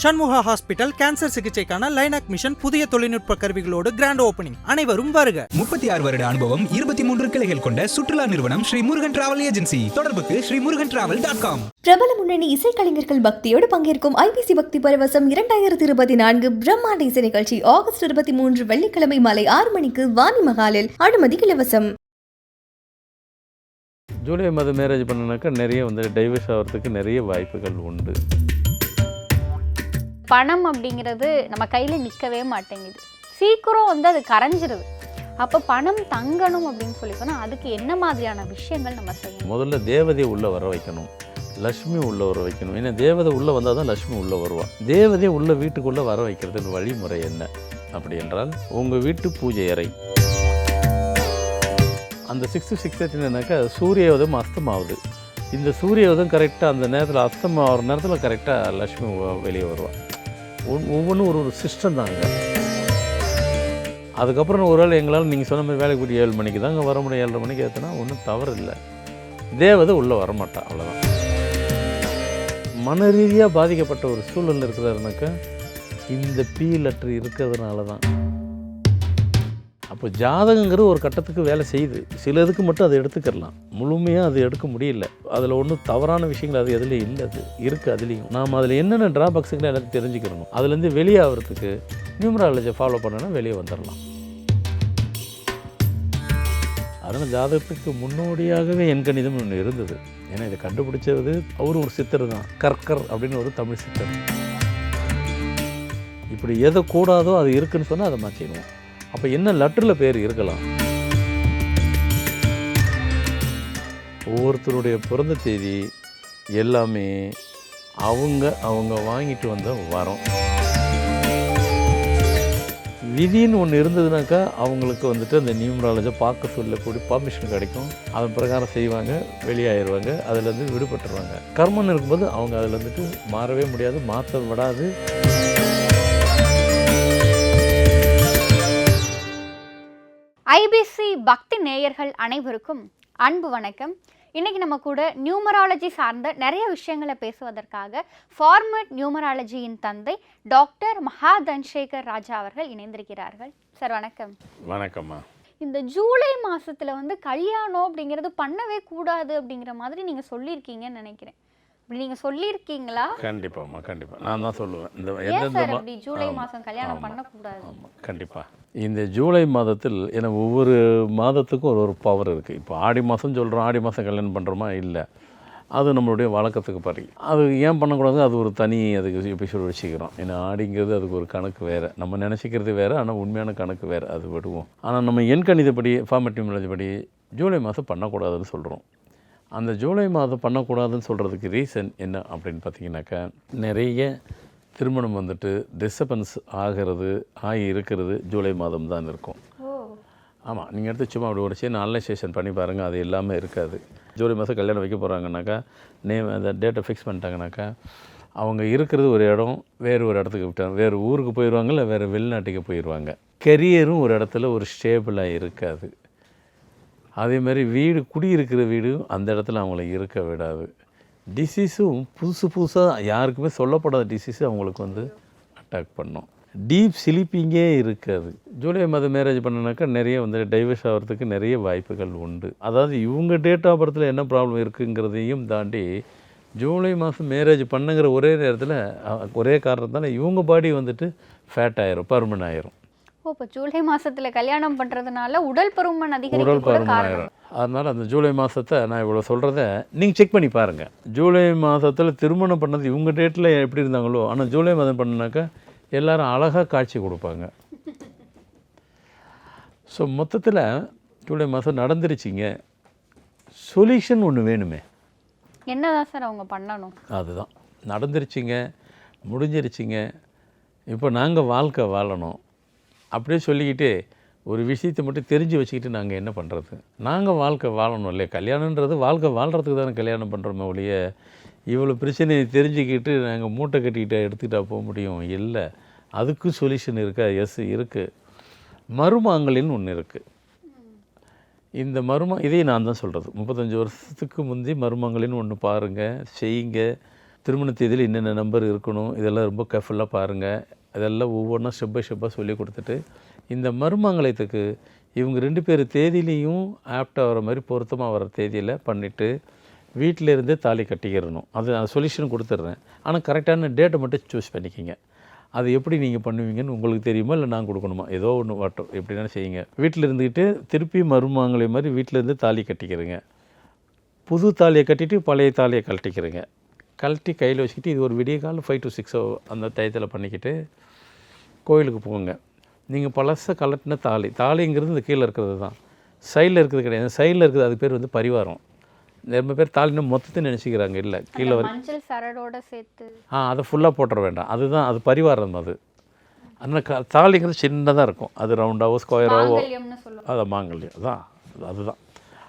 சண்முகா hospital cancer சிகிச்சைக்கான லைனாக் mission புதிய தொழில்நுட்ப கருவிகளோடு கிராண்ட் ஓபனிங் அனைவரும் வருக. முப்பத்தி ஆறு வருட அனுபவம் இருபத்தி மூன்று கிளைகள் கொண்ட சுற்றுலா நிறுவனம் ஸ்ரீ முருகன் டிராவல் ஏஜென்சி தொடர்புக்கு Sri Murugan travel dot com பிரபல முன்னணி இசைக்கலைஞர்கள் பக்தியோடு பங்கேற்கும் ஐபிசி பக்தி பரவசம் இரண்டாயிரத்தி இருபத்தி நான்கு பிரம்மாண்ட இசை நிகழ்ச்சி ஆகஸ்ட் இருபத்தி மூன்று வெள்ளிக்கிழமை மாலை ஆறு மணிக்கு வாணி மகாலில் அனுமதி இலவசம். ஜூலை மாதம் மேரேஜ் பண்ணனாக்கா நிறைய வந்து டைவர்ஸ் ஆகிறதுக்கு நிறைய வாய்ப்புகள் உண்டு. பணம் அப்படிங்கிறது நம்ம கையில் நிற்கவே மாட்டேங்குது. சீக்கிரம் வந்து அது கரைஞ்சிருது. அப்போ பணம் தங்கணும் அப்படின்னு சொல்லி சொன்னால் அதுக்கு என்ன மாதிரியான விஷயங்கள் நம்ம செய்யணும்? முதல்ல தேவதையை உள்ளே வர வைக்கணும். லக்ஷ்மி உள்ளே வர வைக்கணும். ஏன்னா தேவதை உள்ளே வந்தால் தான் லக்ஷ்மி உள்ளே வருவாள் தேவதையை உள்ளே வீட்டுக்குள்ளே வர வைக்கிறதுக்கு வழிமுறை என்ன? அப்படி என்றால் உங்கள் வீட்டு பூஜை அறை. அந்த சிக்ஸ்த்து சிக்ஸ் என்னன்னாக்கா சூரிய உதயம் அஸ்தமாகுது இந்த சூரிய உதயம் கரெக்டாக அந்த நேரத்தில் அஸ்தம் ஆகிற நேரத்தில் கரெக்டாக லக்ஷ்மி வெளியே வருவாள் ஒவ்வொன்றும் ஒரு ஒரு சிஸ்டம் தாங்க. அதுக்கப்புறம் ஒரு வேளை எங்களால் நீங்கள் சொன்ன மாதிரி வேலைக்கு போய் ஏழு மணிக்கு தாங்க வர முடியும். ஏழரை மணிக்கு ஏற்றினா ஒன்றும் தவறு இல்லை. தேவதை உள்ளே வரமாட்டா அவ்வளோதான் மன ரீதியாக பாதிக்கப்பட்ட ஒரு சூழல் இருக்கிறாருனாக்கா இந்த பி லெட்ரு இருக்கிறதுனால தான் அப்போ ஜாதகங்கிறது ஒரு கட்டத்துக்கு வேலை செய்யுது. சிலதுக்கு மட்டும் அதை எடுத்துக்கிடலாம் முழுமையாக அது எடுக்க முடியல. அதில் ஒன்றும் தவறான விஷயங்கள் அது எதுலேயும் இல்லை அது. இருக்குது அதுலேயும். நாம் அதில் என்னென்ன ட்ராபேக்ஸுங்களை எல்லாத்தையும் தெரிஞ்சுக்கிறணும். அதுலேருந்து வெளியே ஆகிறதுக்கு நியூமராலஜியை ஃபாலோ பண்ணனா வெளியே வந்துடலாம் அதனால் ஜாதகத்துக்கு முன்னோடியாகவே என் கணிதம் ஒன்று இருந்தது. ஏன்னா இதை கண்டுபிடிச்சது அவரும் ஒரு சித்தர் தான். கற்கர் அப்படின்னு ஒரு தமிழ் சித்தர். இப்படி எதை கூடாதோ அது இருக்குன்னு சொன்னால் அதை மாற்றிடுவோம் அப்போ என்ன லெட்டரில் பேர் இருக்கலாம்? ஒவ்வொருத்தருடைய பிறந்த தேதி எல்லாமே அவங்க அவங்க வாங்கிட்டு வந்த வரம். விதின்னு ஒன்று இருந்ததுனாக்கா அவங்களுக்கு வந்துட்டு அந்த நியூமராலஜை பார்க்க சொல்லக்கூடிய பர்மிஷன் கிடைக்கும். அதன் பிரகாரம் செய்வாங்க வெளியாயிருவாங்க அதுலேருந்து விடுபட்டுருவாங்க. கர்மன் இருக்கும்போது அவங்க அதில் வந்துட்டு மாறவே முடியாது மாற்ற விடாது ஐபிசி பக்தி நேயர்கள் அனைவருக்கும் அன்பு வணக்கம். இன்னைக்கு நம்ம கூட நியூமராலஜி சார்ந்த நிறைய விஷயங்களை பேசுவதற்காக ஃபார்மட் நியூமராலஜியின் தந்தை டாக்டர் மகா தன்சேகர் ராஜா அவர்கள் இணைந்திருக்கிறார்கள். சார் வணக்கம். வணக்கம்மா. இந்த ஜூலை மாசத்துல வந்து கல்யாணம் அப்படிங்கிறது பண்ணவே கூடாது அப்படிங்கிற மாதிரி நீங்க சொல்லியிருக்கீங்கன்னு நினைக்கிறேன். அப்படி நீங்க சொல்லியிருக்கீங்களா? கண்டிப்பாம்மா கண்டிப்பாக நான் தான் சொல்லுவேன். இந்த எந்தெந்த ஜூலை மாசம் கல்யாணம். பண்ணக்கூடாது? ஆமாம் கண்டிப்பாக இந்த ஜூலை மாதத்தில் ஏன்னா ஒவ்வொரு மாதத்துக்கும் ஒரு ஒரு பவர் இருக்குது இப்போ ஆடி மாதம் சொல்கிறோம் ஆடி மாதம் கல்யாணம் பண்ணுறோமா இல்லை. அது நம்மளுடைய வழக்கத்துக்கு படி. அது ஏன் பண்ணக்கூடாது? அது ஒரு தனி அதுக்கு எபிசோடு வச்சுக்கிறோம். ஏன்னா ஆடிங்கிறது அதுக்கு ஒரு கணக்கு வேறு. நம்ம நினச்சிக்கிறது வேறு ஆனால் உண்மையான கணக்கு வேறு. அது விடுவோம். ஆனால் நம்ம எண் கணிதப்படி ஃபார்மேட்டிவ் படி ஜூலை மாதம் பண்ணக்கூடாதுன்னு சொல்கிறோம் அந்த ஜூலை மாதம் பண்ணக்கூடாதுன்னு சொல்கிறதுக்கு ரீசன் என்ன அப்படின்னு பார்த்தீங்கன்னாக்கா நிறைய திருமணம் வந்துட்டு டிஸ்டர்பன்ஸ் ஆகிறது ஆகி இருக்கிறது ஜூலை மாதம் தான் இருக்கும். ஆமாம் நீங்கள் எடுத்து சும்மா அப்படி ஒரு சின்ன அனலைசேஷன் பண்ணி பாருங்கள் அது எல்லாமே இருக்காது. ஜூலை மாதம் கல்யாணம் வைக்க போகிறாங்கனாக்கா நேம் அந்த டேட்டை ஃபிக்ஸ் பண்ணிட்டாங்கனாக்கா அவங்க இருக்கிறது ஒரு இடம் வேறு ஒரு இடத்துக்கு விட்டாங்க. வேறு ஊருக்கு போயிடுவாங்க இல்லை வேறு வெளிநாட்டுக்கு போயிடுவாங்க. கெரியரும் ஒரு இடத்துல ஒரு ஸ்டேபிளாக இருக்காது. அதே மாதிரி வீடு குடியிருக்கிற வீடும் அந்த இடத்துல அவங்கள இருக்க விடாது. டிசீஸும் புதுசு புதுசாக யாருக்குமே சொல்லப்படாத டிசீஸு அவங்களுக்கு வந்து அட்டாக் பண்ணும். டீப் ஸ்லீப்பிங்கே இருக்காது. ஜூலை மாதம் மேரேஜ் பண்ணனாக்கா நிறைய வந்து டைவர்ஸ் ஆகிறதுக்கு நிறைய வாய்ப்புகள் உண்டு. அதாவது இவங்க டேட் ஆஃப் பர்த்தில் என்ன ப்ராப்ளம் இருக்குங்கிறதையும் தாண்டி ஜூலை மாதம் மேரேஜ் பண்ணுங்கிற ஒரே நேரத்தில் ஒரே காரணத்தால் இவங்க பாடி வந்துட்டு ஃபேட் ஆயிரும் பர்மன் ஆயிரும். இப்போ ஜூலை மாசத்துல கல்யாணம் பண்றதுனால உடல் பருமன் அதிகரிக்க உடல் பருமன் அதனால் அந்த ஜூலை மாதத்தை நான் இவ்வளோ சொல்கிறத நீங்கள் செக் பண்ணி பாருங்கள் ஜூலை மாதத்தில் திருமணம் பண்ணது இவங்க டேட்டில் எப்படி இருந்தாங்களோ ஆனால் ஜூலை மாதம் பண்ணனாக்கா எல்லாரும் அழகாக காட்சி கொடுப்பாங்க. ஸோ மொத்தத்தில் ஜூலை மாதம் நடந்துருச்சிங்க. சொல்யூஷன் ஒன்று வேணுமே. என்னதான் சார் அவங்க பண்ணணும்? அதுதான். நடந்துருச்சுங்க முடிஞ்சிருச்சுங்க. இப்போ நாங்கள் வாழ்க்கை வாழணும். அப்படியே சொல்லிக்கிட்டு ஒரு விஷயத்தை மட்டும் தெரிஞ்சு வச்சுக்கிட்டு நாங்கள் என்ன பண்ணுறது நாங்கள் வாழ்க்கை வாழணும் இல்லையா? கல்யாணன்றது வாழ்க்கை வாழ்கிறதுக்கு தானே கல்யாணம் பண்ணுறோமே ஒழிய இவ்வளோ பிரச்சனையை தெரிஞ்சுக்கிட்டு நாங்கள் மூட்டை கட்டிக்கிட்டு எடுத்துக்கிட்டா போக முடியும்? இல்லை. அதுக்கும் சொல்யூஷன் இருக்கா? எஸ் இருக்குது மருமாங்கலின்னு ஒன்று இருக்குது இந்த மருமா இதையும் நான் தான் சொல்கிறது முப்பத்தஞ்சு வருஷத்துக்கு முந்தி மருமங்களின்னு ஒன்று பாருங்கள் செய்யுங்க. திருமண தேதியில் என்னென்ன நம்பர் இருக்கணும்? இதெல்லாம் ரொம்ப கேர்ஃபுல்லாக பாருங்கள் இதெல்லாம் ஒவ்வொன்றா ஸ்டெப் பை ஸ்டெப்பாக சொல்லி கொடுத்துட்டு இந்த மருமங்கலத்துக்கு இவங்க ரெண்டு பேர் தேதியிலையும் ஆப்டாக வர மாதிரி பொருத்தமாக வர தேதியில் பண்ணிவிட்டு வீட்டிலேருந்தே தாலி கட்டிக்கிறணும் அது நான் சொல்யூஷன் கொடுத்துட்றேன். ஆனால் கரெக்டான டேட்டை மட்டும் சூஸ் பண்ணிக்கிங்க. அது எப்படி நீங்கள் பண்ணுவீங்கன்னு உங்களுக்கு தெரியுமா? இல்லை நான் கொடுக்கணுமா? ஏதோ ஒன்று வாட்டும் எப்படின்னா செய்யுங்க. வீட்டில் இருந்துக்கிட்டு திருப்பி மருமங்களே மாதிரி வீட்டிலேருந்து தாலி கட்டிக்கிறேங்க புது தாலியை கட்டிட்டு பழைய தாலியை கழட்டிக்கிறேங்க கழட்டி கையில் வச்சுக்கிட்டு இது ஒரு விடிய காலம் ஃபைவ் டு சிக்ஸோ அந்த டயத்தில் பண்ணிக்கிட்டு கோயிலுக்கு போங்க. நீங்கள் பழச கலட்டின தாலி தாலிங்கிறது இந்த கீழே இருக்கிறது தான். சைடில் இருக்கிறது கிடையாது. சைடில் இருக்கிறது அது பேர் வந்து பரிவாரம். ரொம்ப பேர் தாலினா மொத்தத்தை நினச்சிக்கிறாங்க. இல்லை கீழே வரை மஞ்சள் சரடோட சேர்த்து. ஆ அதை ஃபுல்லாக போட்டுற வேண்டாம். அதுதான் அது பரிவாரம் அது. அதனால் க தாலிங்கிறது சின்னதாக இருக்கும். அது ரவுண்டாவோ சொல்லுவாங்க. அதான் மாங்கல்யம். அதான் அது- அதுதான்.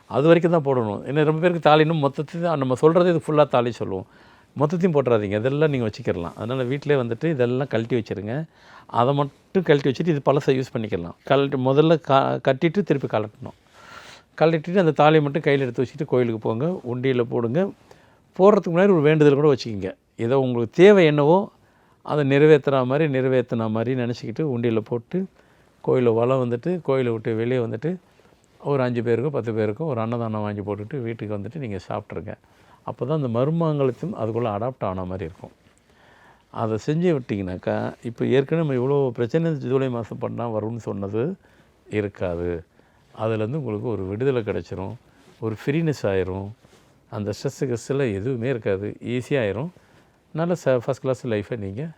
அது வரைக்கும் தான் போடணும். ஏன்னா ரொம்ப பேருக்கு தாலினும் மொத்தத்தையும் நம்ம சொல்கிறது இது ஃபுல்லாக தாலி சொல்லுவோம். மொத்தத்தையும் போட்டுறாதீங்க. இதெல்லாம் நீங்கள் வச்சுக்கிடலாம். அதனால் வீட்டிலே வந்துட்டு இதெல்லாம் கழட்டி வச்சுருங்க. அதை மட்டும் கழட்டி வச்சுட்டு இது பழசை யூஸ் பண்ணிக்கலாம். கழட்டி முதல்ல க கட்டிட்டு திருப்பி கலட்டணும் கலட்டிட்டு அந்த தாலியை மட்டும் கையில் எடுத்து வச்சுட்டு கோயிலுக்கு போங்க. உண்டியில் போடுங்க. போடுறதுக்கு முன்னாடி ஒரு வேண்டுதல் கூட வச்சுக்கிங்க. ஏதோ உங்களுக்கு தேவை என்னவோ அதை நிறைவேற்றுற மாதிரி நிறைவேற்றின மாதிரி நினச்சிக்கிட்டு உண்டியில் போட்டு கோயிலில் வளம் வந்துட்டு கோயிலை விட்டு வெளியே வந்துட்டு ஒரு அஞ்சு பேருக்கோ பத்து பேருக்கோ ஒரு அன்னதானம் வாங்கி போட்டுட்டு வீட்டுக்கு வந்துட்டு நீங்கள் சாப்பிட்ருங்க அப்போ தான் அந்த மருமங்கலத்தையும் அதுக்குள்ளே அடாப்ட் ஆன மாதிரி இருக்கும். அதை செஞ்சு விட்டிங்கனாக்கா இப்போ ஏற்கனவே நம்ம இவ்வளோ பிரச்சனை ஜூலை மாதம் பண்ணால் வரும்னு சொன்னது இருக்காது. அதுலேருந்து உங்களுக்கு ஒரு விடுதலை கிடச்சிரும் ஒரு ஃப்ரீனஸ் ஆயிரும் அந்த ஸ்ட்ரெஸ்ஸு கெஸ்ஸில் எதுவுமே இருக்காது ஈஸியாகிரும் நல்ல ச ஃபஸ்ட் கிளாஸ் லைஃப்பை நீங்கள்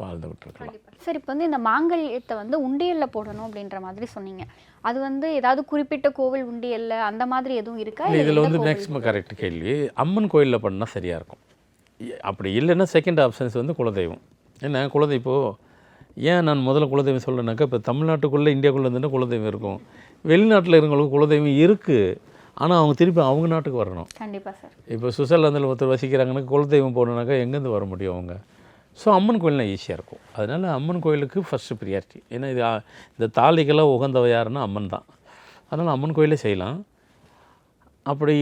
வாழ்ந்து விட்டுருக்கலாம் சரி இப்போ வந்து இந்த மாங்கல்யத்தை வந்து உண்டியல்ல போடணும் அப்படின்ற மாதிரி சொன்னீங்க. அது வந்து ஏதாவது குறிப்பிட்ட கோவில் உண்டியல்ல அந்த மாதிரி எதுவும் இருக்கா? இதில் வந்து? மேக்ஸிமம் கரெக்ட் கேள்வி. அம்மன் கோயிலில் பண்ணால் சரியாக இருக்கும். அப்படி இல்லைன்னா செகண்ட் ஆப்ஷன்ஸ் வந்து குலதெய்வம். என்ன குலதெய்வம் இப்போது ஏன் நான் முதல்ல குலதெய்வம் சொல்கிறேன்னாக்கா இப்போ தமிழ்நாட்டுக்குள்ளே இந்தியாக்குள்ளே இருந்துன்னா குலதெய்வம் இருக்கும். வெளிநாட்டில் இருக்கிறவங்களுக்கு குலதெய்வம் இருக்குது ஆனால் அவங்க திருப்பி அவங்க நாட்டுக்கு வரணும். கண்டிப்பா சார். இப்போ சுவிட்சர்லாந்தில் ஒருத்தர் வசிக்கிறாங்கன்னா குலதெய்வம் போகணுன்னாக்கா எங்கேருந்து வர முடியும் அவங்க? ஸோ அம்மன் கோயில்னா ஈஸியாக இருக்கும். அதனால் அம்மன் கோயிலுக்கு ஃபஸ்ட்டு ப்ரியாரிட்டி ஏன்னா இது இந்த தாலிக்கெல்லாம் உகந்தவ யாருன்னா அம்மன் தான். அதனால் அம்மன் கோயிலே செய்யலாம். அப்படி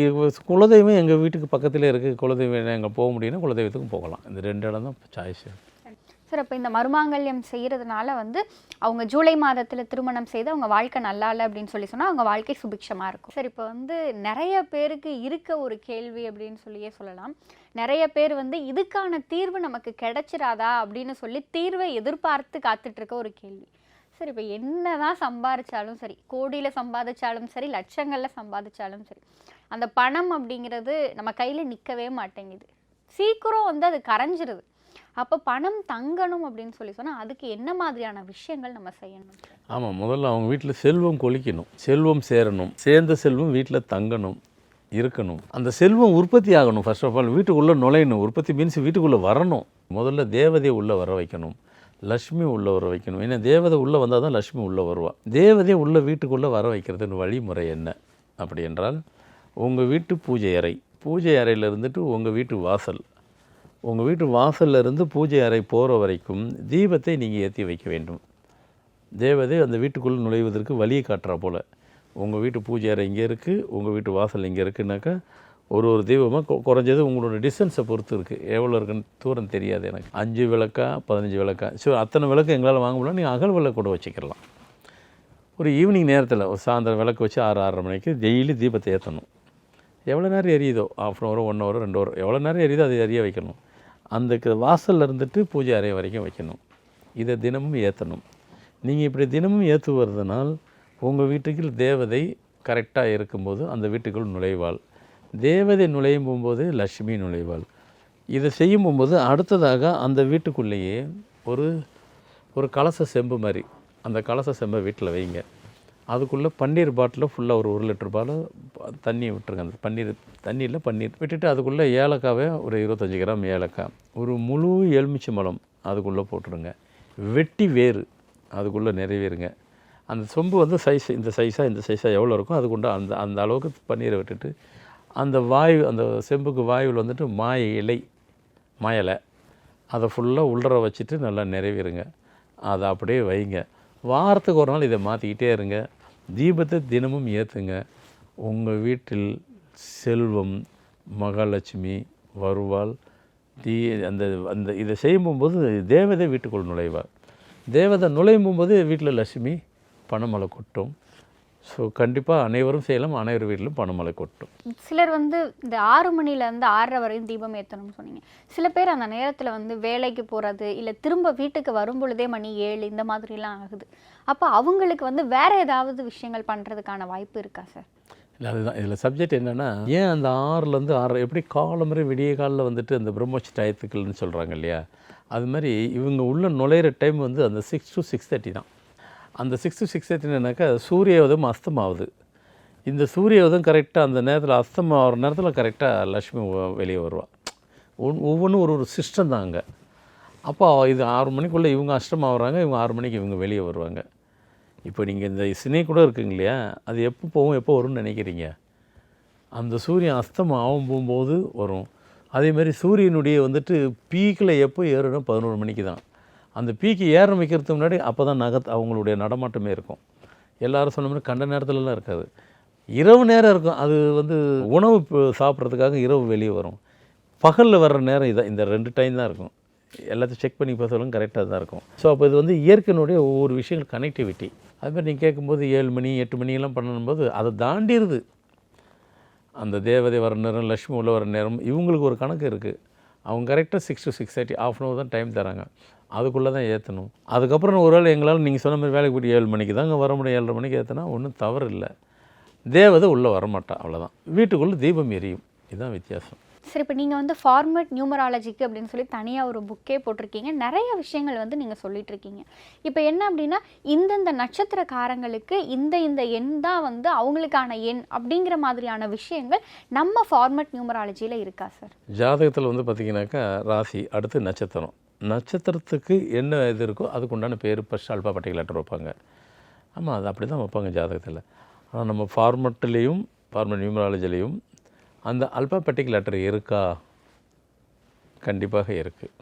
குலதெய்வம் எங்கள் வீட்டுக்கு பக்கத்தில் இருக்குது குலதெய்வம் எங்கே போக முடியும்னா குலதெய்வத்துக்கும் போகலாம். இந்த ரெண்டு இடம் தான் சாய்ஸ் சார் அப்போ இந்த மருமாங்கல்யம் செய்கிறதுனால வந்து அவங்க ஜூலை மாதத்தில் திருமணம் செய்து அவங்க வாழ்க்கை நல்லா இல்லை அப்படின்னு சொல்லி சொன்னால் அவங்க வாழ்க்கை சுபிக்ஷமாக இருக்கும். சார் இப்போ வந்து நிறைய பேருக்கு இருக்க ஒரு கேள்வி அப்படின்னு சொல்லியே சொல்லலாம். நிறைய பேர் வந்து இதுக்கான தீர்வு நமக்கு கிடைச்சிராதா? அப்படின்னு சொல்லி தீர்வை எதிர்பார்த்து காத்துட்ருக்க ஒரு கேள்வி. சரி இப்போ என்ன தான் சம்பாதிச்சாலும் சரி கோடியில் சம்பாதிச்சாலும் சரி லட்சங்களில் சம்பாதிச்சாலும் சரி அந்த பணம் அப்படிங்கிறது நம்ம கையில் நிற்கவே மாட்டேங்குது. சீக்கிரம் வந்து அது கரைஞ்சிருது. அப்போ பணம் தங்கணும் அப்படின்னு சொல்லி சொன்னால் அதுக்கு என்ன மாதிரியான விஷயங்கள் நம்ம செய்யணும்? ஆமாம் முதல்ல அவங்க வீட்டில் செல்வம் கொலிக்கணும் செல்வம் சேரணும். சேர்ந்த செல்வம் வீட்டில் தங்கணும். இருக்கணும். அந்த செல்வம் உற்பத்தி ஆகணும் ஃபர்ஸ்ட் ஆஃப் ஆல் வீட்டுக்குள்ளே நுழையணும். உற்பத்தி மீன்ஸ் வீட்டுக்குள்ளே வரணும். முதல்ல தேவதையை உள்ளே வர வைக்கணும். லக்ஷ்மி உள்ளே வர வைக்கணும். ஏன்னா தேவதை உள்ளே வந்தால் தான் லக்ஷ்மி உள்ளே வருவா. தேவதையை உள்ளே வீட்டுக்குள்ளே வர வைக்கிறதுன்னு வழிமுறை என்ன? அப்படி என்றால் உங்கள் வீட்டு பூஜை அறை. பூஜை அறையில் இருந்துட்டு உங்கள் வீட்டு வாசல். உங்கள் வீட்டு வாசல்ல இருந்து பூஜை அறை போகிற வரைக்கும் தீபத்தை நீங்கள் ஏற்றி வைக்க வேண்டும். தேவதை அந்த வீட்டுக்குள்ளே நுழைவதற்கு வழியை காட்டுறா போல். உங்கள் வீட்டு பூஜை அறை இங்கே இருக்குது உங்கள் வீட்டு வாசல் இங்கே இருக்குனாக்கா ஒரு ஒரு தெய்வமாக குறைஞ்சது உங்களோட டிஸ்டன்ஸை பொறுத்து இருக்குது எவ்வளோ இருக்குன்னு தூரம் தெரியாது எனக்கு. அஞ்சு விளக்கா பதினஞ்சு விளக்கா. ஸோ அத்தனை விளக்கு எங்களால் வாங்க முடியல. நீங்கள் அகல் விளக்கு கூட வச்சுக்கலாம் ஒரு ஈவினிங் நேரத்தில் ஒரு சாயந்தரம் விளக்கு வச்சு ஆறு ஆறரை மணிக்கு டெய்லி தீபத்தை ஏற்றணும் எவ்வளோ நேரம் எரியுதோ? ஆஃப் அன் ஹவரோ ஒன் ஹவரோ ரெண்டு ஹவர் எவ்வளோ நேரம் எரியுதோ அதை எரிய வைக்கணும். அந்த வாசலில் இருந்துட்டு பூஜை அறை வரைக்கும் வைக்கணும். இதை தினமும் ஏற்றணும் நீங்கள் இப்படி தினமும் ஏற்றுவதனால் உங்கள் வீட்டுக்கு தேவதை கரெக்டாக இருக்கும்போது அந்த வீட்டுக்குள் நுழைவாள். தேவதை நுழையும் போகும்போது லக்ஷ்மி நுழைவாள். இதை செய்யும் போகும்போது அடுத்ததாக அந்த வீட்டுக்குள்ளேயே ஒரு ஒரு கலச செம்பு மாதிரி அந்த கலச செம்பை வீட்டில் வைங்க. அதுக்குள்ளே பன்னீர் பாட்டில் ஃபுல்லாக ஒரு ஒரு லிட்டர் பால் தண்ணியை விட்டுருங்க. அந்த பன்னீர் தண்ணியில் பன்னீர் விட்டுட்டு அதுக்குள்ளே ஏலக்காவே ஒரு இருபத்தஞ்சி கிராம் ஏலக்காய். ஒரு முழு எலுமிச்சை மலம் அதுக்குள்ளே போட்டுருங்க வெட்டி வேறு அதுக்குள்ளே நிறைவேறுங்க. அந்த சொம்பு வந்து சைஸ் இந்த சைஸாக இந்த சைஸாக எவ்வளோ இருக்கும் அதுக்குண்டு அந்த அந்த அளவுக்கு பன்னீரை விட்டுட்டு அந்த வாயு அந்த செம்புக்கு வாயுவில் வந்துட்டு மாய இலை மாயலை அதை ஃபுல்லாக உள்ளற வச்சுட்டு நல்லா நிறைவேறுங்க அதை அப்படியே வைங்க. வாரத்துக்கு ஒரு நாள் இதை மாற்றிக்கிட்டே இருங்க. தீபத்தை தினமும் ஏற்றுங்க உங்கள் வீட்டில் செல்வம் மகாலட்சுமி வருவாள். தீ அந்த அந்த இதை செய்யும்போது தேவதை வீட்டுக்குள் நுழைவார் தேவதை நுழையும் போது வீட்டில் லட்சுமி பணமழை கொட்டும். ஸோ கண்டிப்பாக அனைவரும் செய்யலாம் அனைவர் வீட்டிலும் பணமழை கொட்டும். சிலர் வந்து இந்த ஆறு மணிலேருந்து ஆறரை வரையும் தீபம் ஏற்றணும்னு சொன்னீங்க. சில பேர் அந்த நேரத்தில் வந்து வேலைக்கு போகிறது இல்லை திரும்ப வீட்டுக்கு வரும் பொழுதே மணி ஏழு இந்த மாதிரிலாம் ஆகுது. அப்போ அவங்களுக்கு வந்து வேற ஏதாவது விஷயங்கள் பண்ணுறதுக்கான வாய்ப்பு இருக்கா சார்? இல்லை அதுதான். இதில் சப்ஜெக்ட் என்னென்னா ஏன் அந்த ஆறுலேருந்து ஆறு எப்படி காலமுறை விடிய காலில் வந்துட்டு அந்த பிரம்மோச்சி டயத்துக்கள்னு சொல்கிறாங்க இல்லையா? அது மாதிரி இவங்க உள்ள நுழையிற டைம் வந்து அந்த சிக்ஸ் டு சிக்ஸ் தேர்ட்டி தான். அந்த சிக்ஸ் டு சிக்ஸ் தேர்ட்டினாக்கா சூரிய உதயம் அஸ்தமாகுது இந்த சூரிய உதயம் கரெக்டாக அந்த நேரத்தில் அஸ்தம் ஆகிற நேரத்தில் கரெக்டாக லக்ஷ்மி வெளியே வருவாள் ஒவ்வொன்றும் ஒரு ஒரு சிஸ்டம் தான் அங்கே. அப்போ இது ஆறு மணிக்குள்ளே இவங்க அஷ்டம் ஆகுறாங்க இவங்க ஆறு மணிக்கு இவங்க வெளியே வருவாங்க. இப்போ நீங்கள் இந்த சினை கூட இருக்குங்க இல்லையா அது எப்போ போகும் எப்போ வரும்னு நினைக்கிறீங்க? அந்த சூரியன் அஸ்தம் ஆகும் போகும்போது வரும். அதே மாதிரி சூரியனுடைய வந்துட்டு பீக்கில் எப்போ ஏறணும் பதினோரு மணிக்கு தான். அந்த பீக்கு ஏற வைக்கிறதுக்கு முன்னாடி அப்போ தான் நகத் அவங்களுடைய நடமாட்டமே இருக்கும். எல்லோரும் சொன்ன மாதிரி கண்ட நேரத்துலலாம் இருக்காது. இரவு நேரம் இருக்கும். அது வந்து உணவு சாப்பிட்றதுக்காக இரவு வெளியே வரும். பகலில் வர்ற நேரம் இதான் இந்த ரெண்டு டைம் தான் இருக்கும். எல்லாத்தையும் செக் பண்ணி பார்த்தாலும் கரெக்டாக தான் இருக்கும். ஸோ அப்போ இது வந்து இயற்கையினுடைய ஒவ்வொரு விஷயங்கள் கனெக்டிவிட்டி அது மாதிரி நீங்கள் கேட்கும்போது ஏழு மணி எட்டு மணியெல்லாம் பண்ணணும்போது அதை தாண்டிடுது. அந்த தேவதை வர நேரம் லக்ஷ்மி உள்ள வர நேரம் இவங்களுக்கு ஒரு கணக்கு இருக்குது அவங்க கரெக்டாக six to six thirty half an hour தான் டைம் தராங்க. அதுக்குள்ளே தான் ஏற்றணும் அதுக்கப்புறம் ஒரு வேளை எங்களால் நீங்கள் சொன்ன மாதிரி வேலைக்கு போய் ஏழு மணிக்கு தாங்க வர முடியும். ஏழரை மணிக்கு ஏற்றினா ஒன்றும் தவறு இல்லை. தேவதை உள்ளே வரமாட்டா அவ்வளோதான் வீட்டுக்குள்ளே தீபம் எரியும். இதுதான் வித்தியாசம். சரி இப்போ நீங்கள் வந்து ஃபார்மட் நியூமராலஜிக்கு அப்படின்னு சொல்லி தனியாக ஒரு புக்கே போட்டிருக்கீங்க. நிறைய விஷயங்கள் வந்து நீங்கள் சொல்லிட்டு இருக்கீங்க. இப்போ என்ன அப்படின்னா இந்தந்த நட்சத்திரக்காரங்களுக்கு இந்த இந்த எண் தான் வந்து அவங்களுக்கான எண் அப்படிங்கிற மாதிரியான விஷயங்கள் நம்ம ஃபார்மட் நியூமராலஜியில் இருக்கா சார் ஜாதகத்தில் வந்து பார்த்திங்கனாக்கா ராசி அடுத்து நட்சத்திரம். நட்சத்திரத்துக்கு என்ன இது இருக்கோ அதுக்கு உண்டான பேர் ஃபஸ்ட் அல்பா பட்டியல் லெட்டர் வைப்பாங்க. ஆமாம் அது அப்படி தான் வைப்பாங்க ஜாதகத்தில். ஆனால் நம்ம ஃபார்மெட்லேயும் ஃபார்மட் நியூமராலஜிலையும் அந்த அல்பாபெட்டிக் லெட்டர் இருக்கா? கண்டிப்பாக இருக்குது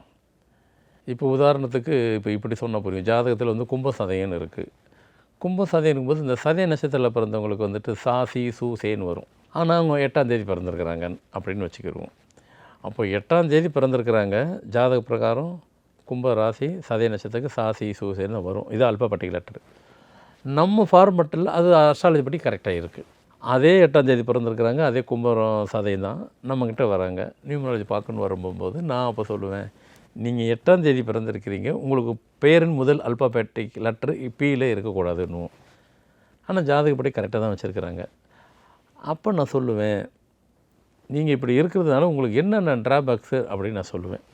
இப்போ உதாரணத்துக்கு இப்போ இப்படி சொன்னால் புரியும். ஜாதகத்தில் வந்து கும்ப சதயன்னு இருக்குது கும்ப சதயனுக்கும் போது இந்த சதய நட்சத்திரத்தில் பிறந்தவங்களுக்கு வந்துட்டு சா சி சு சேன்னு வரும். ஆனால் அவங்க எட்டாம் தேதி பிறந்திருக்கிறாங்க அப்படின்னு வச்சுக்கிடுவோம் அப்போ எட்டாம் தேதி பிறந்திருக்கிறாங்க. ஜாதக பிரகாரம் கும்ப ராசி சதய நட்சத்திரத்துக்கு சாசி சி வரும். இது அல்ப லெட்டர். நம்ம ஃபார்மெட்டில் அது அஸ்ட்ராலஜி படி கரெக்டாக இருக்குது அதே எட்டாம் தேதி பிறந்திருக்கிறாங்க அதே கும்பரம் சதயம் தான் நம்மக்கிட்ட வராங்க. நியூமராலஜி பார்க்கணுன்னு வரும்போது நான் அப்போ சொல்லுவேன் நீங்கள் எட்டாம் தேதி பிறந்திருக்கிறீங்க உங்களுக்கு பேரின் முதல் அல்பாபேட்டிக் லெட்டர் பியில் இருக்கக்கூடாதுன்னு ஆனால் ஜாதகப்படி கரெக்டாக தான் வச்சுருக்கிறாங்க. அப்போ நான் சொல்லுவேன் நீங்கள் இப்படி இருக்கிறதுனால உங்களுக்கு என்னென்ன ட்ராபேக்ஸு அப்படின்னு நான் சொல்லுவேன்.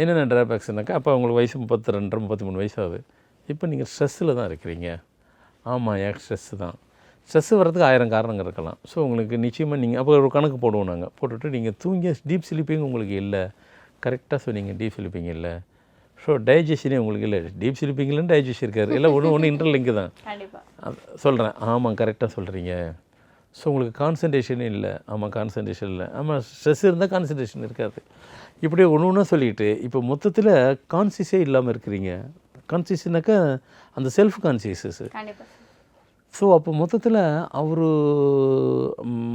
என்னென்ன ட்ராபேக்ஸ்னாக்கா அப்போ உங்களுக்கு வயசு முப்பத்தி ரெண்டு முப்பத்தி மூணு வயசு ஆகுது இப்போ நீங்கள் ஸ்ட்ரெஸ்ஸில் தான் இருக்கிறீங்க. ஆமாம் ஏன் ஸ்ட்ரெஸ்ஸு தான். ஸ்ட்ரெஸ் வர்றதுக்கு ஆயிரம் காரணங்கள் இருக்கலாம். ஸோ உங்களுக்கு நிச்சயமாக நீங்கள் அப்போ ஒரு கணக்கு போடுவோம் நாங்கள் போட்டுட்டு நீங்கள் தூங்கிய டீப் ஸ்லீப்பிங் உங்களுக்கு இல்லை. கரெக்டாக சொன்னீங்க டீப் ஸ்லீப்பிங் இல்லை. ஸோ டைஜஷனே உங்களுக்கு இல்லை. டீப் ஸ்லீப்பிங் இல்லைன்னு டைஜஷன் இருக்காரு. இல்லை ஒன்று ஒன்று இன்டர்லிங்க் தான். சொல்கிறேன் ஆமாம் கரெக்டாக சொல்கிறீங்க ஸோ உங்களுக்கு கான்சன்ட்ரேஷனே இல்லை. ஆமாம் கான்சன்ட்ரேஷன் இல்லை. ஆமாம் ஸ்ட்ரெஸ் இருந்தால் கான்சன்ட்ரேஷன் இருக்காது. இப்படி ஒன்று ஒன்றா சொல்லிட்டு இப்போ மொத்தத்தில் கான்சியஸே இல்லாமல் இருக்கிறீங்க. கான்சியஸ்னாக்கா அந்த செல்ஃப் கான்சியஸஸ் ஸோ அப்போ மொத்தத்தில் அவர்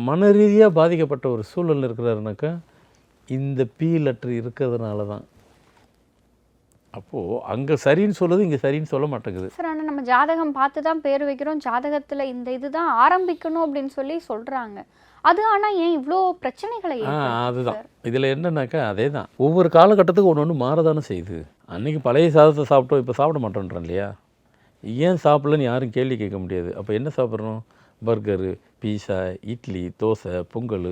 மன ரீதியாக பாதிக்கப்பட்ட ஒரு சூழல் இருக்கிறாருனாக்கா இந்த பி லெட்டர் இருக்கிறதுனால தான் அப்போது அங்கே சரின்னு சொல்லுது இங்கே சரின்னு சொல்ல மாட்டேங்குது. சார் ஆனால் நம்ம ஜாதகம் பார்த்து தான் பேர் வைக்கிறோம். ஜாதகத்தில் இந்த இதுதான் ஆரம்பிக்கணும் அப்படின்னு சொல்லி சொல்கிறாங்க அது ஆனால் ஏன் இவ்வளோ பிரச்சனைகளை ஆ அதுதான்? இதில் என்னன்னாக்கா அதே தான் ஒவ்வொரு காலகட்டத்துக்கு ஒன்று ஒன்று மாறதானே செய்யுது. அன்றைக்கி பழைய சாதத்தை சாப்பிட்டோம் இப்போ சாப்பிட மாட்டோன்றோம் இல்லையா? ஏன் சாப்பிடலன்னு யாரும் கேள்வி கேட்க முடியாது. அப்போ என்ன சாப்பிட்றோம் பர்கரு பீஸா இட்லி தோசை பொங்கல்.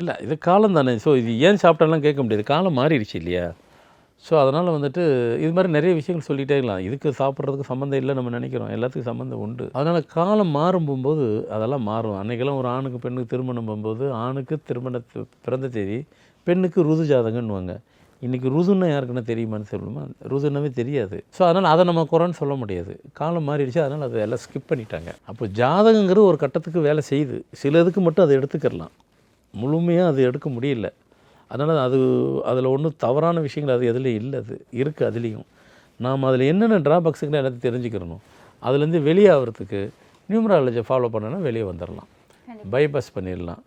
இல்லை இது காலம் தானே ஸோ இது ஏன் சாப்பிட்டாலாம் கேட்க முடியாது. காலம் மாறிடுச்சு இல்லையா? ஸோ அதனால் வந்துட்டு இது மாதிரி நிறைய விஷயங்கள் சொல்லிகிட்டே இருக்கலாம். இதுக்கு சாப்பிட்றதுக்கு சம்மந்தம் இல்லை நம்ம நினைக்கிறோம். எல்லாத்துக்கும் சம்மந்தம் உண்டு. அதனால் காலம் மாறும் போகும்போது அதெல்லாம் மாறும். அன்றைக்கெல்லாம் ஒரு ஆணுக்கு பெண்ணுக்கு திருமணம் போகும்போது ஆணுக்கு திருமண பிறந்த தேதி பெண்ணுக்கு ருது ஜாதகன்னுவாங்க. இன்றைக்கி ருதுன்னா யாருக்குன்னா தெரியுமான்னு சொல்லுமா? ருதுன்னாவே தெரியாது. ஸோ அதனால் அதை நம்ம குறைன்னு சொல்ல முடியாது. காலம் மாறிடுச்சு. அதனால் அதை எல்லாம் ஸ்கிப் பண்ணிட்டாங்க. அப்போ ஜாதகங்கிறது ஒரு கட்டத்துக்கு வேலை செய்யுது. சிலதுக்கு மட்டும் அதை எடுத்துக்கிடலாம் முழுமையாக அது எடுக்க முடியல. அதனால் அது அதில் ஒன்றும் தவறான விஷயங்கள் அது எதுலேயும் இல்லை அது இருக்குது அதுலேயும். நாம் அதில் என்னென்ன ட்ராபேக்ஸுங்களை எல்லாத்தையும் தெரிஞ்சுக்கிறணும். அதுலேருந்து வெளியே ஆகிறதுக்கு நியூமராலஜியை ஃபாலோ பண்ணோன்னா வெளியே வந்துடலாம். பைபாஸ் பண்ணிடலாம்.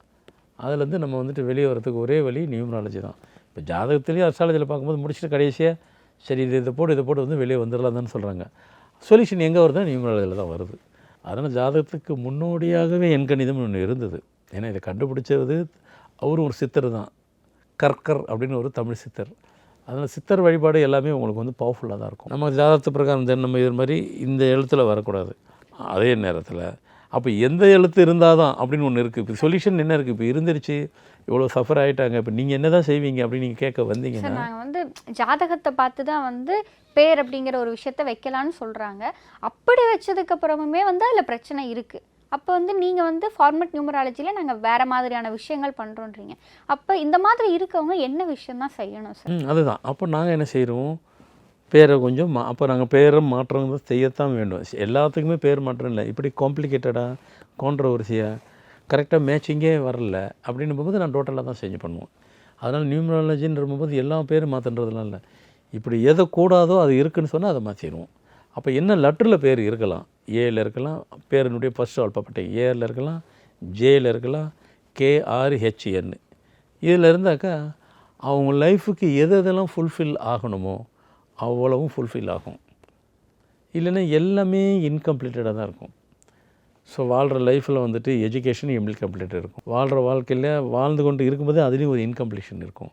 அதுலேருந்து நம்ம வந்துட்டு வெளியே வரதுக்கு ஒரே வழி நியூமராலஜி தான். இப்போ ஜாதகத்துலேயும் அஸ்ட்ராலஜியில் பார்க்கும்போது முடிச்சுட்டு கடைசியாக சரி இது இதை போட்டு இதை போட்டு வந்து வெளியே வந்துடலாம் தான் சொல்கிறாங்க சொல்யூஷன் எங்கே வருதோ நியூமராலஜியில் தான் வருது. அதனால் ஜாதகத்துக்கு முன்னோடியாகவே என் கணிதம் ஒன்று இருந்தது. ஏன்னா இதை கண்டுபிடிச்சது அவரும் ஒரு சித்தர் தான். கற்கர் அப்படின்னு ஒரு தமிழ் சித்தர். அதனால் சித்தர் வழிபாடு எல்லாமே உங்களுக்கு வந்து பவர்ஃபுல்லாக தான் இருக்கும். நம்ம ஜாதகத்து பிரகாரம் இந்த நம்ம இது மாதிரி இந்த எழுத்தில் வரக்கூடாது. அதே நேரத்தில் அப்போ எந்த எழுத்து இருந்தால் தான் அப்படின்னு ஒன்று இருக்குது இப்போ சொல்யூஷன் என்ன இருக்குது இப்போ இருந்துருச்சு இவ்வளோ சஃபர் ஆகிட்டாங்க இப்போ நீங்கள் என்ன தான் செய்வீங்க அப்படின்னு நீங்கள் கேட்க வந்தீங்கன்னா சார் நாங்கள் வந்து ஜாதகத்தை பார்த்து தான் வந்து பேர் அப்படிங்கிற ஒரு விஷயத்த வைக்கலான்னு சொல்கிறாங்க அப்படி வச்சதுக்கு அப்புறமுமே வந்து அதில் பிரச்சனை இருக்குது அப்போ வந்து நீங்கள் வந்து ஃபார்மட் நியூமராலஜியில் நாங்கள் வேறு மாதிரியான விஷயங்கள் பண்ணுறோன்றீங்க அப்போ இந்த மாதிரி இருக்கவங்க என்ன விஷயம் தான் செய்யணும் சார் ம் அதுதான். அப்போ நாங்கள் என்ன செய்கிறோம் பேரை கொஞ்சம் மா அப்போ நாங்கள் பேரை மாற்றம் தான் செய்யத்தான் வேண்டும். எல்லாத்துக்குமே பேர் மாற்றம் இல்லை. இப்படி காம்ப்ளிகேட்டடாக கான்ட்ரவர்சியாக கரெக்டாக மேட்சிங்கே வரல அப்படின்னும் போது நான் டோட்டலாக தான் செஞ்சு பண்ணுவோம். அதனால் நியூமராலஜின்ற போது எல்லா பேரும் மாற்றுன்றதுலாம் இல்லை. இப்படி எதை கூடாதோ அது இருக்குன்னு சொன்னால் அதை மாற்றிடுவோம் அப்போ என்ன லெட்டரில் பேர் இருக்கலாம்? ஏல இருக்கலாம் பேரினுடைய ஃபஸ்ட் ஆல்பாபட்டை ஏரில் இருக்கலாம் ஜேயில் இருக்கலாம் கேஆர்ஹெச்என் இதில் இருந்தாக்கா அவங்க லைஃபுக்கு எது எதெல்லாம் ஃபுல்ஃபில் ஆகணுமோ அவ்வளவும் ஃபுல்ஃபில் ஆகும். இல்லைன்னா எல்லாமே இன்கம்ப்ளீட்டடாக தான் இருக்கும். ஸோ வாழ்கிற லைஃப்பில் வந்துட்டு எஜுகேஷன் இன்கம்ப்ளீட்டாக இருக்கும். வாழ்கிற வாழ்க்கையில் வாழ்ந்து கொண்டு இருக்கும்போது அதுலேயும் ஒரு இன்கம்ப்ளீஷன் இருக்கும்.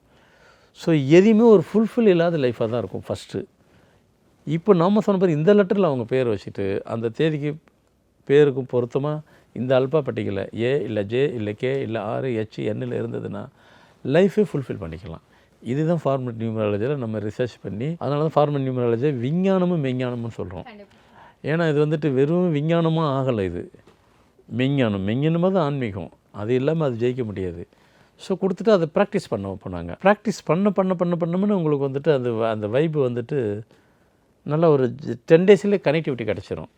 ஸோ எதையுமே ஒரு ஃபுல்ஃபில் இல்லாத லைஃபாக தான் இருக்கும் ஃபஸ்ட்டு இப்போ நம்ம சொன்ன மாதிரி இந்த லெட்டரில் அவங்க பேர் வச்சுட்டு அந்த தேதிக்கு பேருக்கும் பொருத்தமாக இந்த அல்பா பட்டிகளை ஏ இல்லை ஜே இல்லை கே இல்லை ஆறு ஹெச் என்னில் இருந்ததுன்னா லைஃபே ஃபுல்ஃபில் பண்ணிக்கலாம். இதுதான் ஃபார்மட் நியூமராலஜியில் நம்ம ரிசர்ச் பண்ணி அதனால தான் ஃபார்மட் நியூமராலஜி விஞ்ஞானமும் மெஞ்ஞானமும் சொல்கிறோம் ஏன்னா இது வந்துட்டு வெறும் விஞ்ஞானமாக ஆகலை இது. மெஞ்ஞானம் மெஞ்ஞானமாக தான் ஆன்மீகம். அது இல்லாமல் அது ஜெயிக்க முடியாது. ஸோ கொடுத்துட்டு அதை ப்ராக்டிஸ் பண்ண போனாங்க ப்ராக்டிஸ் பண்ண பண்ண பண்ண பண்ணமுன்னு உங்களுக்கு வந்துட்டு அந்த அந்த வைப்பு வந்துட்டு நல்ல ஒரு டென் டேஸ்லேயே கனெக்டிவிட்டி கிடச்சிரும்.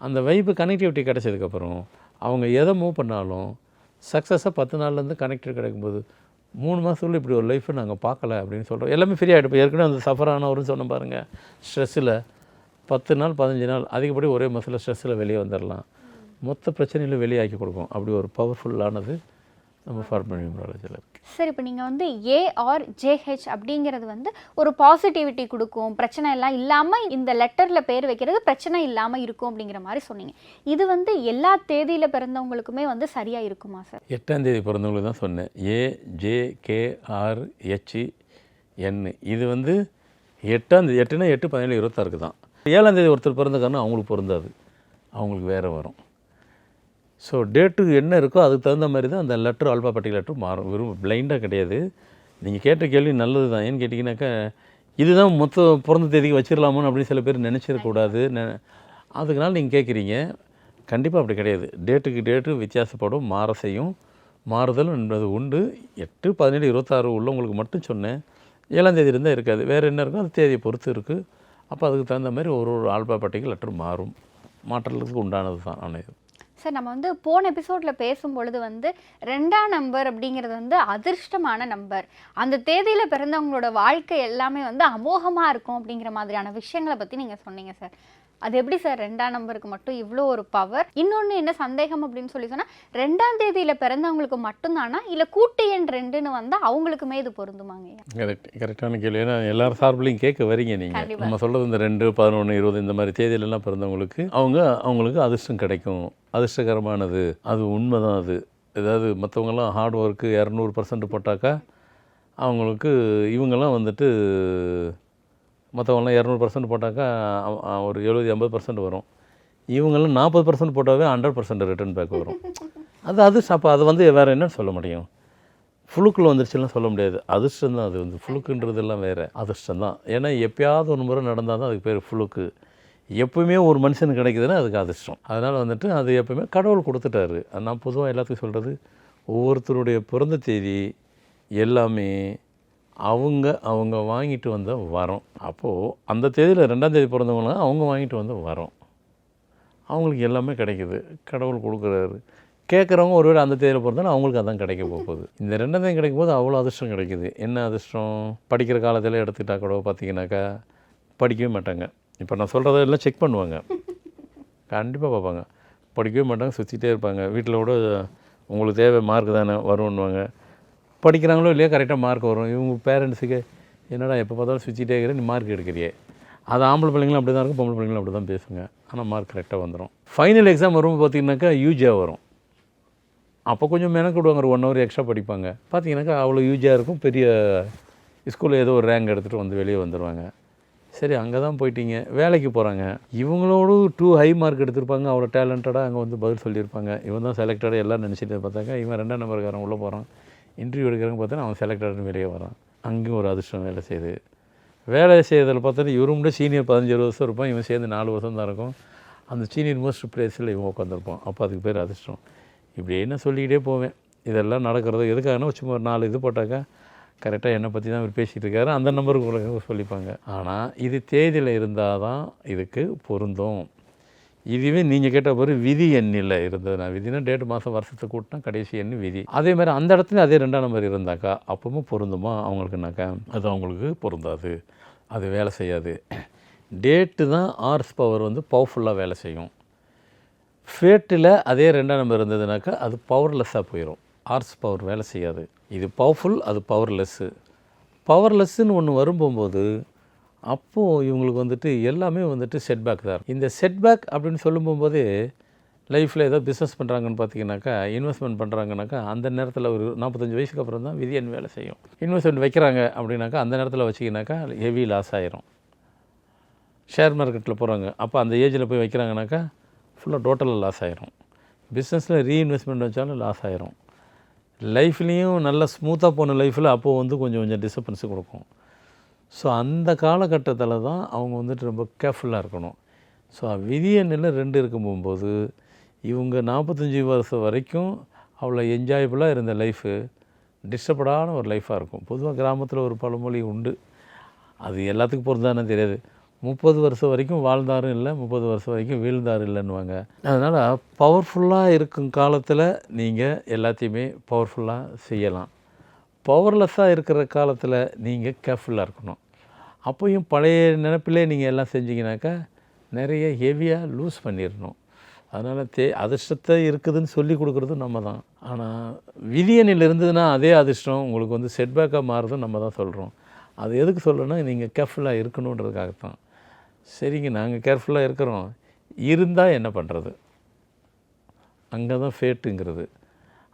அந்த வைப்பு கனெக்டிவிட்டி கிடச்சதுக்கப்புறம் அவங்க எதை மூவ் பண்ணாலும் சக்ஸஸாக பத்து நாள்லேருந்து கனெக்டட் கிடைக்கும்போது மூணு மாதத்துக்குள்ள இப்படி ஒரு லைஃப்பை நாங்கள் பார்க்கல அப்படின்னு சொல்கிறோம் எல்லாமே ஃப்ரீ ஆகிட்டு ஏற்கனவே அந்த சஃபர் ஆனவரும் சொன்ன பாருங்கள் ஸ்ட்ரெஸ்ஸில் பத்து நாள் பதினஞ்சு நாள் அதிகப்படி ஒரே மாதத்தில் ஸ்ட்ரெஸ்ஸில் வெளியே வந்துடலாம் மொத்த பிரச்சனையிலும் வெளியாக்கி கொடுக்கும். அப்படி ஒரு பவர்ஃபுல்லானது நம்ம ஃபார்மல் நியூமராலஜியில் இருக்குது சார் இப்போ நீங்கள் வந்து ஏஆர் ஜேஹெச் அப்படிங்கிறது வந்து ஒரு பாசிட்டிவிட்டி கொடுக்கும். பிரச்சனை எல்லாம் இல்லாமல் இந்த லெட்டரில் பேர் வைக்கிறது பிரச்சனை இல்லாமல் இருக்கும் அப்படிங்கிற மாதிரி சொன்னீங்க. இது வந்து எல்லா தேதியில் பிறந்தவங்களுக்குமே வந்து சரியாக இருக்குமா சார் எட்டாம் தேதி பிறந்தவங்களுக்கு தான் சொன்னேன். A J K R H N இது வந்து எட்டாம் தேதி எட்டுனா எட்டு பதினேழு இருபத்தாறுக்கு தான். ஏழாம் தேதி ஒருத்தர் பிறந்தக்காரனா அவங்களுக்கு பிறந்தாது அவங்களுக்கு வேறு வரும். ஸோ டேட்டு என்ன இருக்கோ அதுக்கு தகுந்த மாதிரி தான் அந்த லெட்டர் ஆல்பாபெட்டிக் லெட்டர் மாறும். வெறும் பிளைண்டாக கிடையாது. நீங்கள் கேட்ட கேள்வி நல்லது தான். ஏன்னு கேட்டிங்கனாக்கா இதுதான் மொத்த பிறந்த தேதிக்கு வச்சிடலாமோன்னு அப்படின்னு சில பேர் நினச்சிடக்கூடாது நெ அதுக்குனால நீங்கள் கேட்குறீங்க கண்டிப்பாக அப்படி கிடையாது. டேட்டுக்கு டேட்டு வித்தியாசப்படும் மாற செய்யும். மாறுதல் என்பது உண்டு. எட்டு பதினேழு இருபத்தாறு உள்ளவங்களுக்கு மட்டும் சொன்னேன். ஏழாம் தேதி இருந்தால் இருக்காது. வேறு என்ன இருக்கோ அது தேதியை பொறுத்து இருக்குது அப்போ அதுக்கு தகுந்த மாதிரி ஒரு ஒரு ஆல்பாபெட்டிக் லெட்டர் மாறும். மாற்றத்துக்கு உண்டானது தான். ஆனால் சார் நம்ம வந்து போன எபிசோடில் பேசும்பொழுது வந்து ரெண்டாம் நம்பர் அப்படிங்கிறது வந்து அதிர்ஷ்டமான நம்பர் அந்த தேதியில் பிறந்தவங்களோட வாழ்க்கை எல்லாமே வந்து அமோகமாக இருக்கும் அப்படிங்கிற மாதிரியான விஷயங்களை பற்றி நீங்கள் சொன்னீங்க சார். அது எப்படி சார் ரெண்டாம் நம்பருக்கு மட்டும் இவ்வளோ ஒரு பவர் இன்னொன்று என்ன சந்தேகம் அப்படின்னு சொல்லி சொன்னால் ரெண்டாம் தேதியில் பிறந்தவங்களுக்கு மட்டும்தானா? இல்லை கூட்டு எண் ரெண்டுன்னு வந்தால் அவங்களுக்குமே இது பொருந்துமாங்க கரெக்ட் கரெக்டான கேள்வி. ஏன்னா எல்லாரும் சார்பிலையும் கேட்க வரீங்க நீங்கள். நம்ம சொல்கிறது இந்த ரெண்டு பதினொன்று இருபது இந்த மாதிரி தேதியிலலாம் பிறந்தவங்களுக்கு அவங்க அவங்களுக்கு அதிர்ஷ்டம் கிடைக்கும். அதிர்ஷ்டகரமானது. அது உண்மை தான் அது. ஏதாவது மற்றவங்கெல்லாம் ஹார்ட் ஒர்க்கு இரநூறு பர்சன்ட் போட்டாக்கா அவங்களுக்கு இவங்கெல்லாம் வந்துட்டு மற்றவங்களாம் இரநூறு பர்சன்ட் போட்டாக்கா ஒரு எழுபது எண்பது பர்சன்ட் வரும். இவங்கெல்லாம் நாற்பது பர்சன்ட் போட்டாவே ஹண்ட்ரட் பர்சன்ட் ரிட்டர்ன் பேக் வரும். அது அது அப்போ அது வந்து வேறு என்னன்னு சொல்ல முடியும். ஃபுலுக்கில் வந்துருச்சுலாம் சொல்ல முடியாது. அதிர்ஷ்டம் தான் அது வந்து. ஃபுளுக்குன்றதெல்லாம் வேறு. அதிர்ஷ்டம் தான். ஏன்னா எப்பயாவது ஒரு முறை நடந்தால் தான் அதுக்கு பேர் ஃபுலுக்கு எப்பவுமே ஒரு மனுஷனுக்கு கிடைக்குதுன்னா அதுக்கு அதிர்ஷ்டம். அதனால் வந்துட்டு அது எப்பவுமே கடவுள் கொடுத்துட்டாரு. நான் பொதுவாக எல்லாத்துக்கும் சொல்கிறது ஒவ்வொருத்தருடைய பிறந்த தேதி எல்லாமே அவங்க அவங்க வாங்கிட்டு வந்த வரம். அப்போது அந்த தேதியில் ரெண்டாம் தேதி பிறந்தவங்களாம் அவங்க வாங்கிட்டு வந்த வரம். அவங்களுக்கு எல்லாமே கிடைக்குது. கடவுள் கொடுக்குறாரு. கேட்குறவங்க ஒருவேளை அந்த தேதியில் பிறந்தாலும் அவங்களுக்கு அதான் கிடைக்க போகுது. இந்த ரெண்டாம் தேதி கிடைக்கும் போது அவ்வளோ அதிர்ஷ்டம் கிடைக்குது. என்ன அதிர்ஷ்டம்? படிக்கிற காலத்தில் எடுத்துக்கிட்டா கூட பார்த்தீங்கன்னாக்கா படிக்கவே மாட்டாங்க. இப்போ நான் சொல்கிறத எல்லாம் செக் பண்ணுவாங்க. கண்டிப்பாக பார்ப்பாங்க. படிக்கவே மாட்டாங்க சுற்றிட்டே இருப்பாங்க. வீட்டில் கூட உங்களுக்கு தேவை மார்க் தானே வரும்னுவாங்க. படிக்கிறாங்களோ இல்லையோ கரெக்டாக மார்க் வரும். இவங்க பேரண்ட்ஸுக்கு என்னடா எப்போ பார்த்தாலும் சுவிட்சிட்டே இருக்கிற நீ மார்க் எடுக்கிறியே. அது ஆம்பளை பிள்ளைங்களும் அப்படி தான் இருக்கும் பொம்பளை பிள்ளைங்களும் அப்படி தான் பேசுங்க ஆனால் மார்க் கரெக்டாக வந்துடும் ஃபைனல் எக்ஸாம் வரும்போது பார்த்தீங்கன்னாக்கா யூஜியாக வரும். அப்போ கொஞ்சம் மெனக்கிடுவாங்க ஒரு ஒன் ஹவர் எக்ஸ்ட்ரா படிப்பாங்க. பார்த்தீங்கன்னாக்கா அவ்வளோ யூஜியாக இருக்கும் பெரிய ஸ்கூலில் ஏதோ ஒரு ரேங்க் எடுத்துகிட்டு வந்து வெளியே வந்துடுவாங்க சரி அங்கே தான் போயிட்டீங்க வேலைக்கு போகிறாங்க இவங்களோடு டூ ஹை மார்க் எடுத்திருப்பாங்க அவ்வளோ டேலண்டடாக அங்கே வந்து பதில் சொல்லியிருப்பாங்க. இவன் தான் செலக்டடாக எல்லாம் நினச்சிட்டு பார்த்தாக்கா இவன் ரெண்டாம் நம்பருக்காரன் உள்ளே போகிறான் இன்டர்வியூ எடுக்கிறவங்க பார்த்தோன்னா அவன் செலக்டட்னு வெளியே வரான் அங்கேயும் ஒரு அதிர்ஷ்டம் வேலை செய்யுது. வேலை செய்யறதில் பார்த்தோன்னா இவரும் கூட சீனியர் பதினஞ்சு இருபது வருஷம் இருப்பான். இவன் சேர்ந்து நாலு வருஷம் தான் இருக்கும். அந்த சீனியர் மோஸ்ட் பிளேஸில் இவன் உட்காந்துருப்பான் அப்போ அதுக்கு பேர் அதிர்ஷ்டம். இப்படி என்ன சொல்லிக்கிட்டே போவேன். இதெல்லாம் நடக்கிறது எதுக்காகனா சும்மா ஒரு நாலு இது போட்டாக்கா கரெக்டாக என்னை பற்றி தான் அவர் பேசிகிட்டு இருக்காரு. அந்த நம்பருக்கு கூட சொல்லிப்பாங்க. ஆனால் இது தேதியில் இருந்தால் தான் இதுக்கு பொருந்தும். இதுவே நீங்கள் கேட்ட பிறகு விதி எண்ணில் நான் விதினா டேட் மாதம் வருஷத்தை கூட்டினா கடைசி எண் விதி. அதே மாதிரி அந்த இடத்துல அதே ரெண்டாம் நம்பர் இருந்தாக்கா அப்பவும் பொருந்துமா? அவங்களுக்குனாக்கா அது அவங்களுக்கு பொருந்தாது. அது வேலை செய்யாது. டேட்டு தான் ஆர்ஸ் பவர் வந்து பவர்ஃபுல்லாக வேலை செய்யும். ஃபேட்டில் அதே ரெண்டாம் நம்பர் இருந்ததுனாக்கா அது பவர்லெஸ்ஸாக போயிடும் ஆர்ஸ் பவர் வேலை செய்யாது. இது பவர்ஃபுல் அது பவர்லெஸ்ஸு பவர்லெஸ்ஸுன்னு ஒன்று வரும்போது அப்போது இவங்களுக்கு வந்துட்டு எல்லாமே வந்துட்டு செட்பேக் தான். இந்த செட்பேக் அப்படின்னு சொல்லும்போது லைஃப்பில் ஏதோ பிஸ்னஸ் பண்ணுறாங்கன்னு பார்த்தீங்கன்னாக்கா இன்வெஸ்ட்மெண்ட் பண்ணுறாங்கனாக்கா அந்த நேரத்தில் ஒரு நாற்பத்தஞ்சு வயசுக்கு அப்புறம் தான் விதியன் வேலை செய்யும். இன்வெஸ்ட்மெண்ட் வைக்கிறாங்க அப்படின்னாக்கா அந்த நேரத்தில் வச்சிங்கனாக்கா ஹெவி லாஸ் ஆயிரும். ஷேர் மார்க்கெட்டில் போகிறாங்க அப்போ அந்த ஏஜில் போய் வைக்கிறாங்கனாக்கா ஃபுல்லாக டோட்டலாக லாஸ் ஆயிரும். பிஸ்னஸில் ரீஇன்வெஸ்ட்மெண்ட் வச்சாலும் லாஸ் ஆயிரும். லைஃப்லேயும் நல்ல ஸ்மூத்தாக போன லைஃப்பில் அப்போது வந்து கொஞ்சம் கொஞ்சம் டிஸ்டர்பன்ஸ் கொடுக்கும். ஸோ அந்த காலகட்டத்தில் தான் அவங்க வந்துட்டு ரொம்ப கேர்ஃபுல்லாக இருக்கணும். ஸோ விதிய நிலை ரெண்டு இருக்கும் போகும்போது இவங்க நாற்பத்தஞ்சி வருஷம் வரைக்கும் அவ்வளோ என்ஜாயபுளாக இருந்த லைஃபு டிஸ்டர்படான ஒரு லைஃபாக இருக்கும். பொதுவாக கிராமத்தில் ஒரு பழமொழி உண்டு. அது எல்லாத்துக்கும் பொருந்தானே தெரியாது. முப்பது வருஷம் வரைக்கும் வாழ்ந்தாரும் இல்லை முப்பது வருஷம் வரைக்கும் வீழ்ந்தாரும் இல்லைன்னுவாங்க. அதனால் பவர்ஃபுல்லாக இருக்கும் காலத்தில் நீங்கள் எல்லாத்தையுமே பவர்ஃபுல்லாக செய்யலாம். பவர்லெஸ்ஸாக இருக்கிற காலத்தில் நீங்கள் கேர்ஃபுல்லாக இருக்கணும். அப்போயும் பழைய நினப்பிலே நீங்கள் எல்லாம் செஞ்சீங்கனாக்கா நிறைய ஹெவியாக லூஸ் பண்ணிடணும். அதனால் தே அதிர்ஷ்டத்தை இருக்குதுன்னு சொல்லி கொடுக்குறது நம்ம தான். ஆனால் விதியனில் இருந்ததுன்னா அதே அதிர்ஷ்டம் உங்களுக்கு வந்து செட்பேக்காக மாறுதும் நம்ம தான் சொல்கிறோம் அது எதுக்கு சொல்லணும்னா நீங்கள் கேர்ஃபுல்லாக இருக்கணுன்றதுக்காகத்தான். சரிங்க நாங்கள் கேர்ஃபுல்லாக இருக்கிறோம். இருந்தால் என்ன பண்ணுறது அங்கே தான் ஃபேட்டுங்கிறது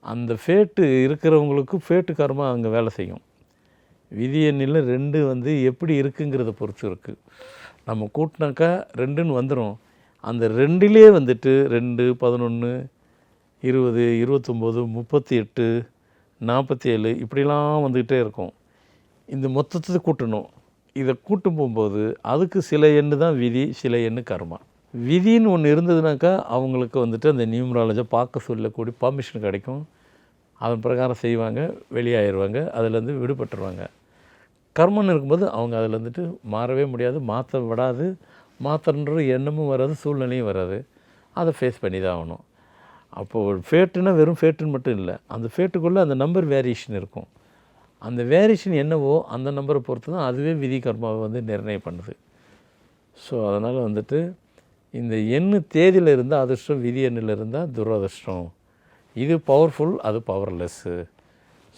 அந்த ஃபேட்டு இருக்கிறவங்களுக்கு ஃபேட்டு கர்மா அங்கே வேலை செய்யும். விதி எண்ணில் ரெண்டு வந்து எப்படி இருக்குங்கிறத பொறுத்து இருக்குது நம்ம கூட்டினாக்கா ரெண்டுன்னு வந்துடும் அந்த ரெண்டிலே வந்துட்டு ரெண்டு பதினொன்று இருபது இருபத்தொம்போது முப்பத்தி எட்டு நாற்பத்தி ஏழு இப்படிலாம் வந்துக்கிட்டே இருக்கும். இந்த மொத்தத்தை கூட்டணும். இதை கூட்டும் போகும்போது அதுக்கு சில எண்ணு தான் விதி சில எண்ணு கர்மா. விதின்னு ஒன்று இருந்ததுனாக்கா அவங்களுக்கு வந்துட்டு அந்த நியூமராலஜை பார்க்க சொல்லக்கூடிய பர்மிஷன் கிடைக்கும். அதன் பிரகாரம் செய்வாங்க வெளியாயிருவாங்க அதுலேருந்து விடுபட்டுருவாங்க. கர்மன்னு இருக்கும்போது அவங்க அதில் வந்துட்டு மாறவே முடியாது மாற்ற விடாது மாற்றன்ற எண்ணமும் வராது சூழ்நிலையும் வராது. அதை ஃபேஸ் பண்ணி தான் ஆகணும். அப்போது ஃபேட்டுனா வெறும் ஃபேட்டுன்னு மட்டும் இல்லை அந்த ஃபேட்டுக்குள்ளே அந்த நம்பர் வேரியேஷன் இருக்கும். அந்த வேரியேஷன் என்னவோ அந்த நம்பரை பொறுத்து தான் அதுவே விதி கர்மாவை வந்து நிர்ணயம் பண்ணுது. ஸோ அதனால் வந்துட்டு இந்த எண்ணு தேதியில் இருந்தால் அதிர்ஷ்டம் விதி எண்ணில் இருந்தால் துரதிர்ஷ்டம். இது பவர்ஃபுல் அது பவர்லெஸ்ஸு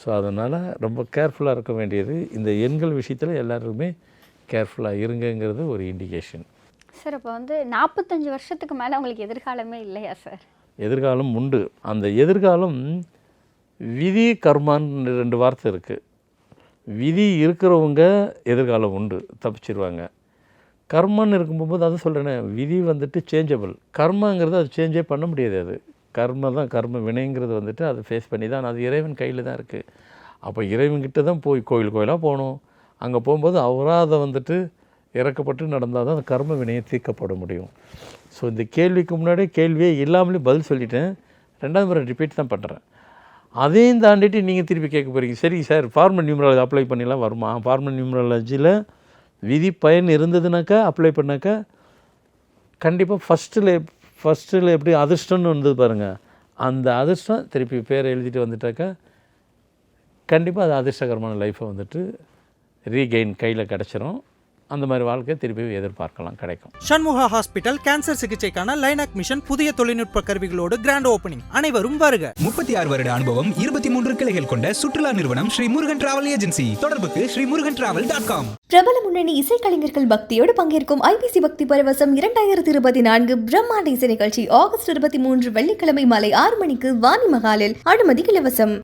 ஸோ அதனால் ரொம்ப கேர்ஃபுல்லாக இருக்க வேண்டியது. இந்த எண்கள் விஷயத்தில் எல்லாருமே கேர்ஃபுல்லாக இருங்கங்கிறது ஒரு இண்டிகேஷன் சார் இப்போ வந்து நாற்பத்தஞ்சு வருஷத்துக்கு மேலே உங்களுக்கு எதிர்காலமே இல்லையா சார் எதிர்காலம் உண்டு. அந்த எதிர்காலம் விதி கர்மான்னு ரெண்டு வார்த்தை இருக்குது விதி இருக்கிறவங்க எதிர்காலம் உண்டு. தப்பிச்சிருவாங்க. கர்மன்னு இருக்கும்போது அதை சொல்கிறேனே விதி வந்துட்டு சேஞ்சபிள் கர்மங்கிறது அது சேஞ்சே பண்ண முடியாது அது. கர்ம தான் கர்ம வினைங்கிறது வந்துட்டு அதை ஃபேஸ் பண்ணி தான் அது இறைவன் கையில் தான் இருக்குது அப்போ இறைவன்கிட்ட தான் போய் கோயில் கோயிலாக போகணும். அங்கே போகும்போது அவராக அதை வந்துட்டு இறக்கப்பட்டு நடந்தால் தான் அந்த கர்ம வினையை தீர்க்கப்பட முடியும். ஸோ இந்த கேள்விக்கு முன்னாடியே கேள்வியே இல்லாமலே பதில் சொல்லிட்டேன். ரெண்டாவது முறை ரிப்பீட் தான் பண்ணுறேன் அதையும் தாண்டிட்டு நீங்கள் திருப்பி கேட்க போகிறீங்க சரி சார் ஃபார்மல் நியூமராலஜி அப்ளை பண்ணிலாம் வருமா? ஃபார்மல் நியூமராலஜியில் விதி பயன் இருந்ததுனாக்கா அப்ளை பண்ணாக்கா கண்டிப்பாக ஃபஸ்ட்டில் ஃபஸ்ட்டில் எப்படி அதிர்ஷ்டம்னு வந்தது பாருங்கள் அந்த அதிர்ஷ்டம் திருப்பி பேரை எழுதிட்டு வந்துட்டாக்கா கண்டிப்பாக அது அதிர்ஷ்டகரமான லைஃப்பை வந்துட்டு ரீகெயின் கையில் கிடச்சிரும். அந்த மாதிரி வாழ்க்கையை திருப்பி எதிர்பார்க்கலாம் கிடைக்கும். சண்முகா ஹாஸ்பிட்டல் கேன்சர் சிகிச்சைக்கான லைனாக் மிஷன் புதிய தொழில்நுட்ப கருவிகளோடு கிராண்ட் ஓபனிங் அனைவரும் வருக. முப்பத்தி ஆறு வருட அனுபவம் இருபத்தி மூன்று கிளைகள் கொண்ட சுற்றுலா நிறுவனம் ஸ்ரீ முருகன் டிராவல் ஏஜென்சி தொடர்புக்கு Sri Murugan travel dot com பிரபல முன்னணி இசைக்கலைஞர்கள் பக்தியோடு பங்கேற்கும் ஐபிசி பக்தி பரவசம் இரண்டாயிரத்தி இருபத்தி நான்கு பிரம்மாண்ட இசை நிகழ்ச்சி ஆகஸ்ட் இருபத்தி மூன்று வெள்ளிக்கிழமை மாலை ஆறு மணிக்கு வாணி மகாலில் அனுமதி இலவசம்.